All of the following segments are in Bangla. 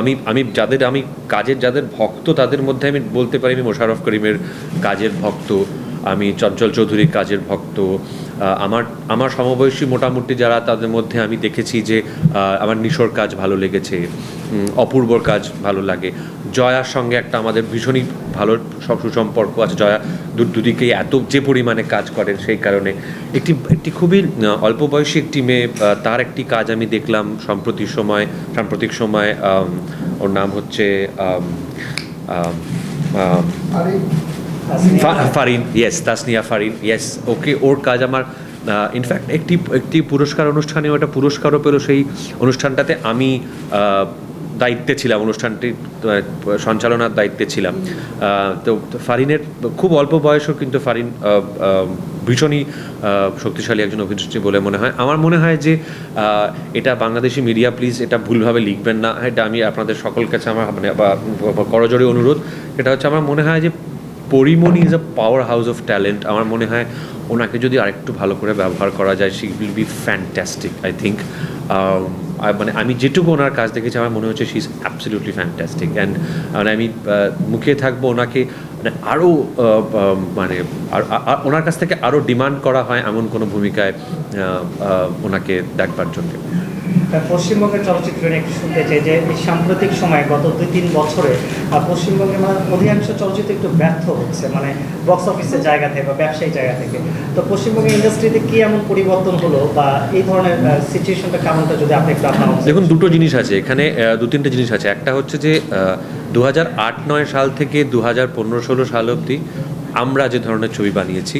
আমি আমি যাদের, আমি কাজের যাদের ভক্ত, তাদের মধ্যে আমি বলতে পারি, আমি মোশাররফ করিমের কাজের ভক্ত, আমি চঞ্চল চৌধুরীর কাজের ভক্ত আমার আমার সমবয়সী মোটামুটি যারা, তাদের মধ্যে আমি দেখেছি যে আমার নিশোর কাজ ভালো লেগেছে অপূর্বর কাজ ভালো লাগে। জয়ার সঙ্গে একটা আমাদের ভীষণই ভালো সব সুসম্পর্ক আছে। জয়া দু- দুদিকেই এত যে পরিমাণে কাজ করেন সেই কারণে। একটি একটি খুবই অল্প বয়সী একটি মেয়ে তার একটি কাজ আমি দেখলাম সম্প্রতি সময়, সাম্প্রতিক সময় ওর নাম হচ্ছে Farin yes Tasnia Farin yes okay ওর কাজ আমার ইনফ্যাক্ট একটি একটি পুরস্কার অনুষ্ঠানে ওটা পুরস্কারও পেল সেই অনুষ্ঠানটাতে। আমি দায়িত্বে ছিলাম অনুষ্ঠানটি সঞ্চালনার দায়িত্বে ছিলাম। তো ফারিনের খুব অল্প বয়সও কিন্তু ফারিন ভীষণই শক্তিশালী একজন অভিনেত্রী বলে মনে হয়। আমার মনে হয় যে এটা বাংলাদেশি মিডিয়া প্লিজ এটা ভুলভাবে লিখবেন না। এটা আমি আপনাদের সকল কাছে আমার মানে বা করজোড়ে অনুরোধ। এটা হচ্ছে আমার মনে হয় যে Porimoni is a power house of talent আমার মনে হয় ওনাকে যদি আরেকটু ভালো করে ব্যবহার করা যায় she will be fantastic I think মানে আমি যেটুকু ওনার কাজ দেখেছি, আমার মনে হচ্ছে she is absolutely fantastic and মানে আমি মুখে থাকব ওনাকে মানে আরও মানে ওনার কাছ থেকে আরও ডিমান্ড করা হয় এমন কোনো ভূমিকায় ওনাকে দেখবার জন্য। পশ্চিমবঙ্গের চলচ্চিত্র নিয়ে একটু শুনতে চাই যে এই সাম্প্রতিক সময়ে গত দুই তিন বছরে পশ্চিমবঙ্গের মানে অধিকাংশ চলচ্চিত্র একটু ব্যর্থ হচ্ছে মানে বক্স অফিসের জায়গা থেকে বা ব্যবসায়িক জায়গা থেকে। তো পশ্চিমবঙ্গের ইন্ডাস্ট্রিতে কি এমন পরিবর্তন হলো বা এই ধরনের সিচুয়েশনটা কেমনটা যদি আপনি একটু আপনার দেখুন দুটো জিনিস আছে। এখানে দু তিনটে জিনিস আছে। একটা হচ্ছে যে দু হাজার আট নয় সাল থেকে দু হাজার পনেরো ষোলো সাল অবধি আমরা যে ধরনের ছবি বানিয়েছি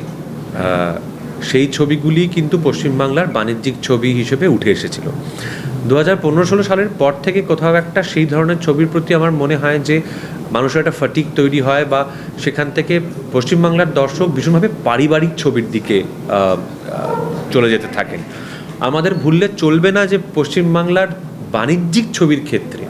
সেই ছবিগুলি কিন্তু পশ্চিমবাংলার বাণিজ্যিক ছবি হিসেবে উঠে এসেছিল। দু হাজার পনেরো ষোলো সালের পর থেকে কোথাও একটা সেই ধরনের ছবির প্রতি আমার মনে হয় যে মানুষের একটা ফটিক তৈরি হয় বা সেখান থেকে পশ্চিমবাংলার দর্শক ভীষণভাবে পারিবারিক ছবির দিকে চলে যেতে থাকেন। আমাদের ভুললে চলবে না যে পশ্চিমবাংলার বাণিজ্যিক ছবির ক্ষেত্রে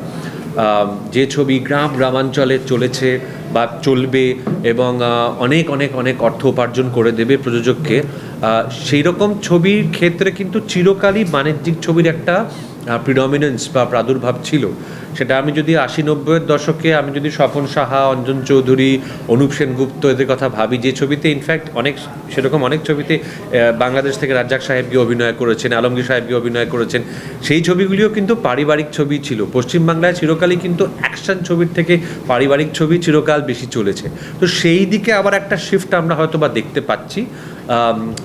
যে ছবি গ্রাম গ্রামাঞ্চলে চলেছে বা চলবে এবং অনেক অনেক অনেক অর্থ উপার্জন করে দেবে প্রযোজককে সেই রকম ছবির ক্ষেত্রে কিন্তু চিরকালই বাণিজ্যিক ছবির একটা প্রিডমিনেন্স বা প্রাদুর্ভাব ছিল। সেটা আমি যদি আশি নব্বইয়ের দশকে আমি যদি স্বপন সাহা, অঞ্জন চৌধুরী, অনুপ সেনগুপ্ত এদের কথা ভাবি, যে ছবিতে ইনফ্যাক্ট অনেক, সেরকম অনেক ছবিতে বাংলাদেশ থেকে রাজ্জাক সাহেব গিয়ে অভিনয় করেছেন, আলমগীর সাহেব গিয়ে অভিনয় করেছেন, সেই ছবিগুলিও কিন্তু পারিবারিক ছবি ছিল। পশ্চিমবাংলায় চিরকালই কিন্তু অ্যাকশন ছবির থেকে পারিবারিক ছবি চিরকাল বেশি চলেছে। তো সেই দিকে আবার একটা শিফট আমরা হয়তো বা দেখতে পাচ্ছি।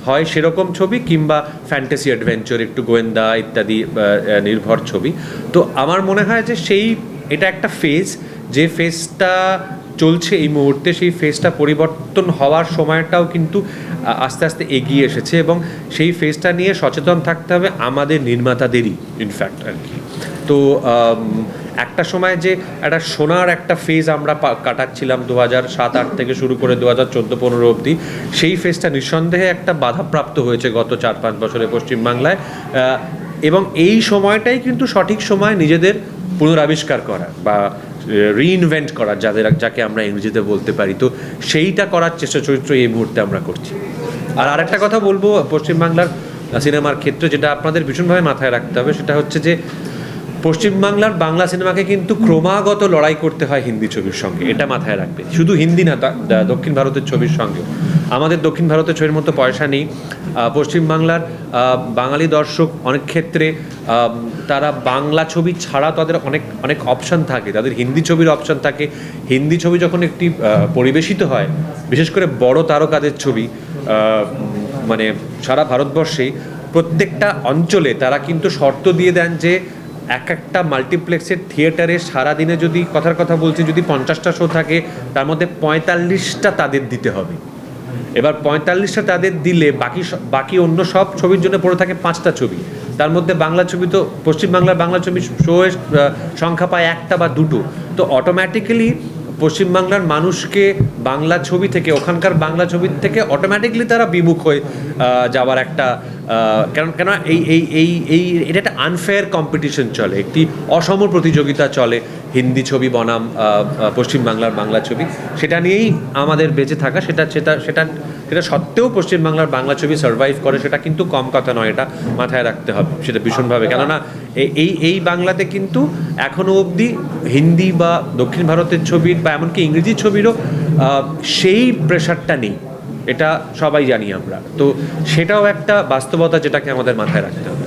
হয় সেরকম ছবি কিংবা ফ্যান্টাসি অ্যাডভেঞ্চার একটু গোয়েন্দা ইত্যাদি নির্ভর ছবি। তো আমার মনে হয় যে সেই, এটা একটা ফেজ যে ফেজটা চলছে এই মুহূর্তে, সেই ফেজটা পরিবর্তন হওয়ার সময়টাও কিন্তু আস্তে আস্তে এগিয়ে এসেছে এবং সেই ফেজটা নিয়ে সচেতন থাকতে হবে আমাদের নির্মাতাদেরই ইনফ্যাক্ট আর কি। তো একটা সময় যে একটা সোনার একটা ফেজ আমরা কাটাচ্ছিলাম দু হাজার সাত, আট থেকে শুরু করে দু হাজার চোদ্দ, পনেরো অবধি, সেই ফেজটা নিঃসন্দেহে একটা বাধাপ্রাপ্ত হয়েছে গত চার, পাঁচ বছরে পশ্চিমবাংলায়। এবং এই সময়টাই কিন্তু সঠিক সময় নিজেদের পুনরাবিষ্কার করা বা রিইনভেন্ট করা, যাদের, যাকে আমরা ইংরেজিতে বলতে পারি। তো সেইটা করার চেষ্টা, চরিত্র এই মুহূর্তে আমরা করছি। আর আরেকটা কথা বলব, পশ্চিমবাংলার সিনেমার ক্ষেত্রে যেটা আপনাদের ভীষণভাবে মাথায় রাখতে হবে, সেটা হচ্ছে যে পশ্চিমবাংলার বাংলা সিনেমাকে কিন্তু ক্রমাগত লড়াই করতে হয় হিন্দি ছবির সঙ্গে। এটা মাথায় রাখবে। শুধু হিন্দি না দক্ষিণ ভারতের ছবির সঙ্গে। আমাদের দক্ষিণ ভারতের ছবির মতো পয়সা নেই। পশ্চিমবাংলার বাঙালি দর্শক অনেক ক্ষেত্রে তারা বাংলা ছবি ছাড়া তাদের অনেক অনেক অপশান থাকে। তাদের হিন্দি ছবির অপশন থাকে। হিন্দি ছবি যখন একটি পরিবেশিত হয়, বিশেষ করে বড় তারকাদের ছবি মানে সারা ভারতবর্ষে প্রত্যেকটা অঞ্চলে তারা কিন্তু শর্ত দিয়ে দেন যে এক একটা মাল্টিপ্লেক্সের থিয়েটারে সারাদিনে যদি কথার কথা বলছি, যদি পঞ্চাশটা শো থাকে, তার মধ্যে পঁয়তাল্লিশটা তাদের দিতে হবে। এবার পঁয়তাল্লিশটা তাদের দিলে বাকি বাকি অন্য সব ছবির জন্য পড়ে থাকে পাঁচটা ছবি। তার মধ্যে বাংলা ছবি তো, পশ্চিমবাংলার বাংলা ছবি শোয়ের সংখ্যা পায় একটা বা দুটো। তো অটোমেটিক্যালি পশ্চিমবাংলার মানুষকে বাংলা ছবি থেকে, ওখানকার বাংলা ছবি থেকে অটোমেটিকলি তারা বিমুখ হয়ে যাওয়ার একটা কারণ কেন এই এই এই এই এটা একটা আনফেয়ার কম্পিটিশন চলে। একটি অসম প্রতিযোগিতা চলে, হিন্দি ছবি বনাম পশ্চিমবাংলার বাংলা ছবি। সেটা নিয়েই আমাদের বেঁচে থাকা, সেটা সেটা সেটা সেটা সত্ত্বেও পশ্চিমবাংলার বাংলা ছবি সার্ভাইভ করে, সেটা কিন্তু কম কথা নয়, এটা মাথায় রাখতে হবে, সেটা ভীষণভাবে। কেননা এই এই বাংলাতে কিন্তু এখনও অবধি হিন্দি বা দক্ষিণ ভারতের ছবির বা এমনকি ইংরেজি ছবিরও সেই প্রেশারটা নেই। এটা সবাই জানি আমরা। তো সেটাও একটা বাস্তবতা যেটাকে আমাদের মাথায় রাখতে হবে।